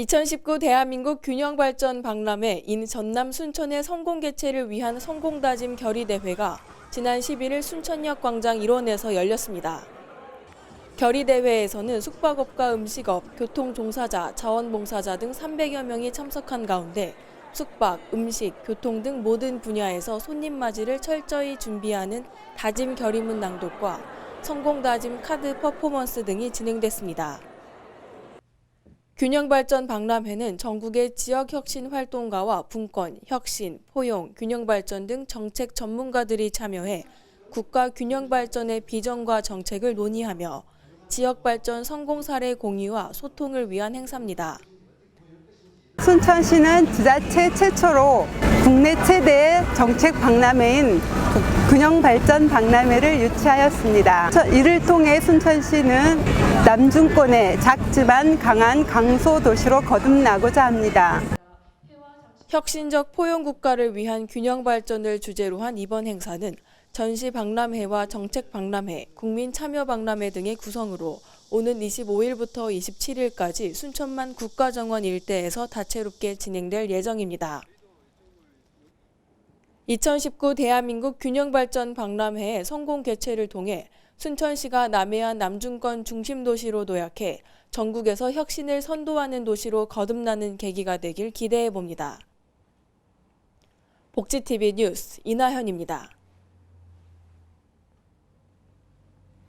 2019 대한민국 균형발전 박람회 인 전남 순천의 성공 개최를 위한 성공다짐 결의대회가 지난 11일 순천역 광장 일원에서 열렸습니다. 결의대회에서는 숙박업과 음식업, 교통종사자, 자원봉사자 등 300여 명이 참석한 가운데 숙박, 음식, 교통 등 모든 분야에서 손님 맞이를 철저히 준비하는 다짐 결의문 낭독과 성공다짐 카드 퍼포먼스 등이 진행됐습니다. 균형발전 박람회는 전국의 지역 혁신 활동가와 분권, 혁신, 포용, 균형발전 등 정책 전문가들이 참여해 국가 균형발전의 비전과 정책을 논의하며 지역발전 성공 사례 공유와 소통을 위한 행사입니다. 순천시는 지자체 최초로 국내 최대의 정책 박람회인 균형발전 박람회를 유치하였습니다. 저- 이를 통해 순천시는 남중권의 작지만 강한 강소 도시로 거듭나고자 합니다. 혁신적 포용 국가를 위한 균형 발전을 주제로 한 이번 행사는 전시 박람회와 정책 박람회, 국민 참여 박람회 등의 구성으로 오는 25일부터 27일까지 순천만 국가정원 일대에서 다채롭게 진행될 예정입니다. 2019 대한민국 균형발전 박람회의 성공 개최를 통해 순천시가 남해안 남중권 중심 도시로 도약해 전국에서 혁신을 선도하는 도시로 거듭나는 계기가 되길 기대해 봅니다. 복지TV 뉴스 이나현입니다.